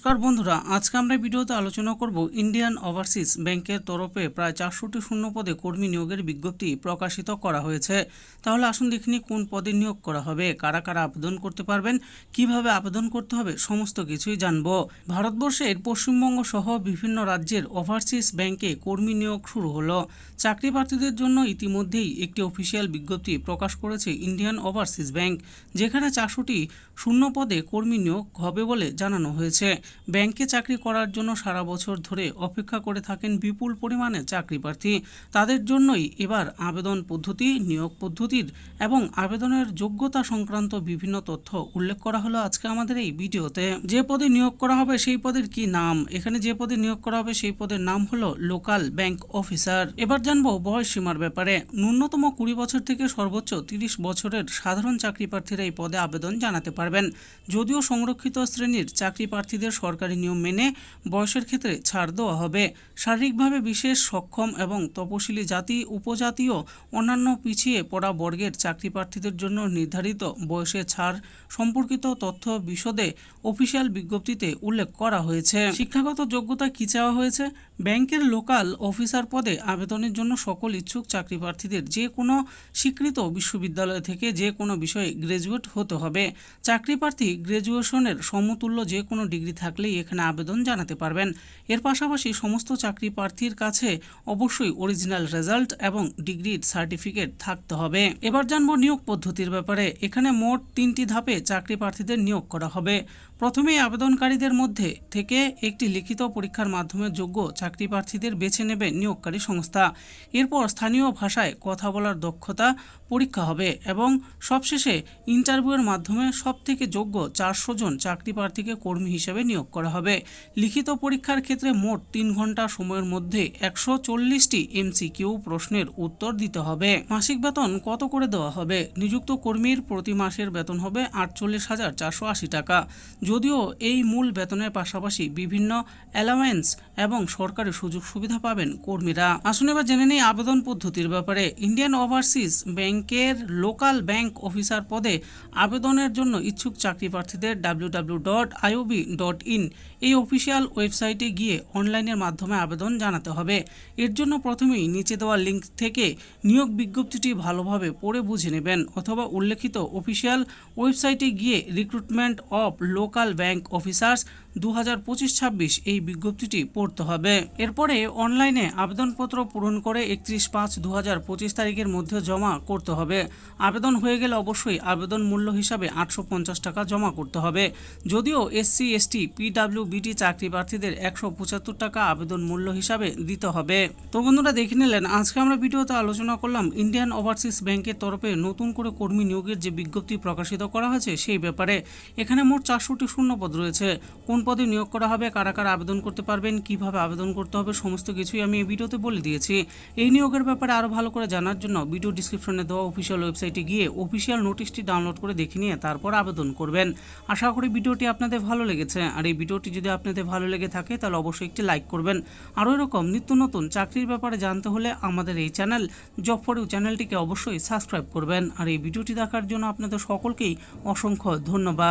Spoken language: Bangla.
নমস্কার বন্ধুরা, আজকে আমরা ভিডিওতে আলোচনা করব ইন্ডিয়ান ওভারসিজ ব্যাংকের তরফে প্রায় চারশোটি শূন্য পদে কর্মী নিয়োগের বিজ্ঞপ্তি প্রকাশিত করা হয়েছে। তাহলে আসুন দেখিনি কোন পদে নিয়োগ করা হবে, কারা কারা আবেদন করতে পারবেন, কীভাবে আবেদন করতে হবে, সমস্ত কিছুই জানব। ভারতবর্ষের পশ্চিমবঙ্গ সহ বিভিন্ন রাজ্যের ওভারসিজ ব্যাংকে কর্মী নিয়োগ শুরু হলো। চাকরি প্রার্থীদের জন্য ইতিমধ্যেই একটি অফিসিয়াল বিজ্ঞপ্তি প্রকাশ করেছে ইন্ডিয়ান ওভারসিজ ব্যাংক, যেখানে চারশোটি শূন্য পদে কর্মী নিয়োগ হবে বলে জানানো হয়েছে। ব্যাংকে চাকরি করার জন্য সারা বছর ধরে অপেক্ষা করে থাকেন বিপুল পরিমাণে চাকরি প্রার্থী। তাদের জন্যই এবার আবেদন পদ্ধতি, নিয়োগ পদ্ধতির এবং আবেদনের যোগ্যতা সংক্রান্ত বিভিন্ন তথ্য উল্লেখ করা হলো আজকে আমাদের এই ভিডিওতে। যে পদে নিয়োগ করা হবে সেই পদের কি নাম? এখানে যে পদে নিয়োগ করা হবে সেই পদের নাম হলো লোকাল ব্যাংক অফিসার। এবার জানব বয়স সীমার ব্যাপারে। ন্যূনতম কুড়ি বছর থেকে সর্বোচ্চ তিরিশ বছরের সাধারণ চাকরি প্রার্থীরা এই পদে আবেদন জানাতে পারবেন। যদিও সংরক্ষিত শ্রেণির চাকরি প্রার্থীদের সরকারি নিয়ম মেনে বয়সের ক্ষেত্রে ছাড় দেওয়া হবে। শারীরিকভাবে বিশেষ সক্ষম এবং তপশিলি জাতি, উপজাতীয় অন্যান্য পিছিয়ে পড়া বর্গের চাকরি প্রার্থীদের জন্য নির্ধারিত বয়সের ছাড় সম্পর্কিত তথ্য বিশদে অফিসিয়াল বিজ্ঞপ্তিতে উল্লেখ করা হয়েছে। শিক্ষাগত যোগ্যতা কি চাওয়া হয়েছে? ব্যাংকের লোকাল অফিসার পদে আবেদনের জন্য সকল ইচ্ছুক চাকরি প্রার্থীদের যে কোনো স্বীকৃত বিশ্ববিদ্যালয় থেকে যে কোনো বিষয়ে গ্রাজুয়েট হতে হবে। চাকরি প্রার্থী গ্রাজুয়েশনের সমতুল্য যে কোনো ডিগ্রি থাকলেই এখানে আবেদন জানাতে পারবেন। এর পাশাপাশি সমস্ত চাকরি প্রার্থীর কাছে অবশ্যই অরিজিনাল রেজাল্ট এবং ডিগ্রির সার্টিফিকেট থাকতে হবে। এবার জানব নিয়োগ পদ্ধতির ব্যাপারে। এখানে মোট তিনটি ধাপে চাকরি প্রার্থীদের নিয়োগ করা হবে। প্রথমেই আবেদনকারীদের মধ্যে থেকে একটি লিখিত পরীক্ষার মাধ্যমে যোগ্য চাকরি প্রার্থীদের বেছে নেবে নিয়োগকারী সংস্থা। এরপর স্থানীয় ভাষায় কথা বলার দক্ষতা পরীক্ষা হবে এবং সবশেষে ইন্টারভিউয়ের মাধ্যমে সবথেকে যোগ্য চারশো জন চাকরি প্রার্থীকে কর্মী হিসেবে নিয়োগ করা হবে। লিখিত পরীক্ষার ক্ষেত্রে মোট তিন ঘণ্টা সময়ের মধ্যে একশো চল্লিশটি এমসিকিউ প্রশ্নের উত্তর দিতে হবে। মাসিক বেতন কত করে দেওয়া হবে? নিযুক্ত কর্মীর প্রতি মাসের বেতন হবে আটচল্লিশ হাজার চারশো আশি টাকা। যদিও এই মূল বেতনের পাশাপাশি বিভিন্ন অ্যালাওয়েন্স এবং সরকারি সুযোগ সুবিধা পাবেন কর্মীরা। আসুন এবার জেনে নেই আবেদন পদ্ধতির ব্যাপারে। ইন্ডিয়ান ওভারসিজ ব্যাংকের লোকাল ব্যাংক অফিসার পদে আবেদনের জন্য ইচ্ছুক চাকরি প্রার্থীদের W dot IOB dot in, এই অফিসিয়াল ওয়েবসাইটে গিয়ে অনলাইনের মাধ্যমে আবেদন জানাতে হবে। এর জন্য প্রথমেই নিচে দেওয়া লিঙ্ক থেকে নিয়োগ বিজ্ঞপ্তিটি ভালোভাবে পড়ে বুঝে নেবেন অথবা উল্লেখিত অফিসিয়াল ওয়েবসাইটে গিয়ে recruitment of local bank officers দু হাজার পঁচিশ ছাব্বিশ এই বিজ্ঞপ্তিটি পড়তে হবে। এরপরে অনলাইনে আবেদনপত্র পূরণ করে একত্রিশ পাঁচ দু হাজার পঁচিশ তারিখের মধ্যে জমা করতে হবে। আবেদন হয়ে গেলে অবশ্যই আবেদন মূল্য হিসাবে আটশো পঞ্চাশ টাকা জমা করতে হবে। যদিও এসসি, এসটি, পিডাব্লিউ, বিটি চাকরি প্রার্থীদের একশো পঁচাত্তর টাকা আবেদন মূল্য হিসাবে দিতে হবে। তো বন্ধুরা দেখে নিলেন, আজকে আমরা ভিডিওতে আলোচনা করলাম ইন্ডিয়ান ওভারসিজ ব্যাংকের তরফে নতুন করে কর্মী নিয়োগের যে বিজ্ঞপ্তি প্রকাশিত করা হয়েছে সেই ব্যাপারে। এখানে মোট চারশোটি শূন্যপদ রয়েছে। কোন পদে নিয়োগ করা হবে, কারা কারা আবেদন করতে পারবেন, কীভাবে আবেদন করতে হবে, সমস্ত কিছুই আমি এই ভিডিওতে বলে দিয়েছি। এই নিয়োগের ব্যাপারে আরও ভালো করে জানার জন্য ভিডিও ডিসক্রিপশনে দেওয়া অফিসিয়াল ওয়েবসাইটে গিয়ে অফিসিয়াল নোটিশটি ডাউনলোড করে দেখে নিয়ে তারপর আবেদন করবেন। আশা করি ভিডিওটি আপনাদের ভালো লেগেছে। আর এই ভিডিওটি যদি আপনাদের ভালো লেগে থাকে, তাহলে অবশ্যই একটি লাইক করবেন। আরও এরকম নিত্য নতুন চাকরির ব্যাপারে জানতে হলে আমাদের এই চ্যানেল জব ফর ইউ চ্যানেলটিকে অবশ্যই সাবস্ক্রাইব করবেন। আর এই ভিডিওটি দেখার জন্য আপনাদের সকলকেই অসংখ্য ধন্যবাদ।